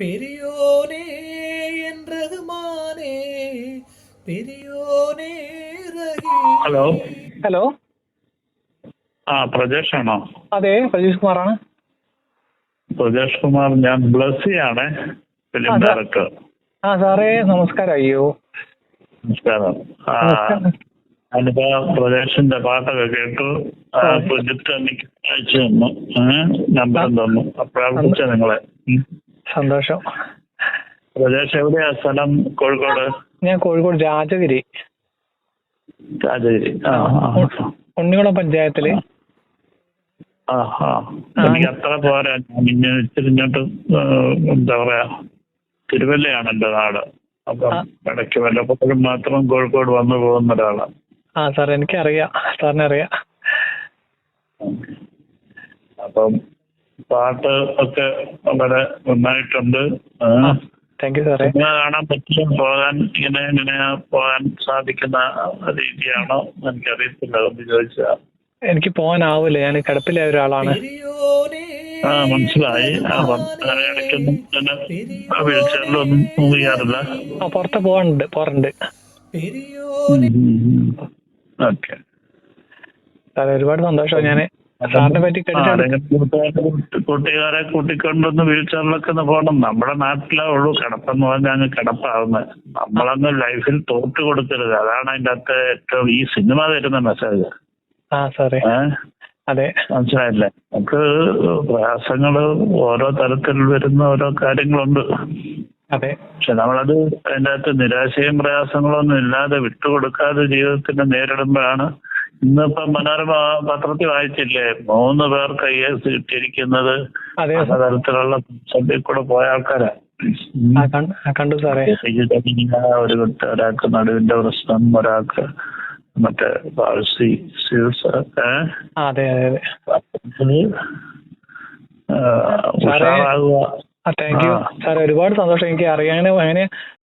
பெரியோனே என் ரகுமானே பெரியோனே Rahim hello hello ആ പ്രജേഷ് ആണോ അതെ പ്രജീഷ് കുമാറാണ് പ്രജേഷ് കുമാർ ഞാൻ ബ്ലസ്സിയാണ് ഫിലിം ആ, സാർ. ഡയറക്ടർ ആ സാറേ നമസ്കാരം അയ്യോ നമസ്കാരം ആ നമസ്കാരം. ഞാനിപ്പോ പ്രജേഷിന്റെ പാട്ടൊക്കെ കേട്ടു ആ ആ. പ്രൊജക്ട് എനിക്ക് അയച്ചു തന്നു ഏഹ് നമ്പറും തന്നു അപ്പോഴാണ് വിളിച്ചത് നിങ്ങളെ ഉം. സന്തോഷം. പ്രദേശം എവിടെയാ? സ്ഥലം കോഴിക്കോട്? ഞാൻ കോഴിക്കോട് രാജഗിരി. രാജഗിരി. ഉണ്ണികുളം പഞ്ചായത്തിൽ. എനിക്ക് അത്ര പോരാ. ഞാൻ ഇച്ചിരി ഇങ്ങോട്ട് എന്താ പറയാ തിരുവല്ലയാണ് എന്റെ നാട്. അപ്പം ഇടയ്ക്ക് വല്ലപ്പോഴും മാത്രം കോഴിക്കോട് വന്നു പോകുന്ന ഒരാളാണ് ആ സാർ എനിക്കറിയാം. സാറിനറിയാം. അപ്പം പാട്ട് ഒക്കെ വളരെ നന്നായിട്ടുണ്ട്. താങ്ക് സാറേ. കാണാൻ പറ്റിയ പോകാൻ ഇങ്ങനെ ഇങ്ങനെ പോകാൻ സാധിക്കുന്ന രീതിയാണോ എനിക്കറിയത്തില്ല ഒന്ന് ചോദിച്ചാ. എനിക്ക് പോകാനാവില്ല ഞാൻ കിടപ്പിലായ ഒരാളാണ്. ആ മനസ്സിലായി. ഇടയ്ക്കൊന്നും വീൽ ചെയറിലൊന്നും മൂവ് ചെയ്യാറില്ല ആ പുറത്ത് പോകാനുണ്ട് പോറുണ്ട് ഓക്കെ. സാറേ ഒരുപാട് സന്തോഷം ഞാൻ കൂട്ടുകാരെ കൂട്ടിക്കൊണ്ടൊന്ന് വീഴ്ചകളിലൊക്കെ ഒന്ന് പോകണം. നമ്മുടെ നാട്ടിലേ ഉള്ളൂ കിടപ്പെന്ന് പറഞ്ഞാൽ അങ്ങ് കിടപ്പാവുന്നത്. നമ്മളങ്ങ് ലൈഫിൽ തോട്ട് കൊടുക്കരുത്. അതാണ് അതിന്റെ അകത്ത് ഏറ്റവും ഈ സിനിമ തരുന്ന മെസ്സേജ്. അതെ. മനസ്സിലായില്ലേ? നമുക്ക് പ്രയാസങ്ങൾ ഓരോ തരത്തിൽ വരുന്ന ഓരോ കാര്യങ്ങളുണ്ട്. അതെ. പക്ഷെ നമ്മളത് അതിന്റെ അകത്ത് നിരാശയും പ്രയാസങ്ങളൊന്നും ഇല്ലാതെ വിട്ടുകൊടുക്കാതെ ജീവിതത്തിനെ നേരിടുമ്പോഴാണ് ഇന്നിപ്പം മനോരമ പത്രത്തിൽ വായിച്ചില്ലേ? മൂന്ന് പേർക്ക് ഐ എസ് ഇട്ടിരിക്കുന്നത് തരത്തിലുള്ള സബ്ജക്ട് കൂടെ പോയ ആൾക്കാരാ. കണ്ടു സാറേ. ഒരു കുട്ടി ഒരാൾക്ക് നടുവിന്റെ പ്രശ്നം ഒരാൾക്ക് മറ്റേ പാഴ്സി സീൽസ് അതെ അതെ അതെ. Thank you. സാറേ ഒരുപാട് സന്തോഷം. എനിക്ക് അറിയാനും അങ്ങനെ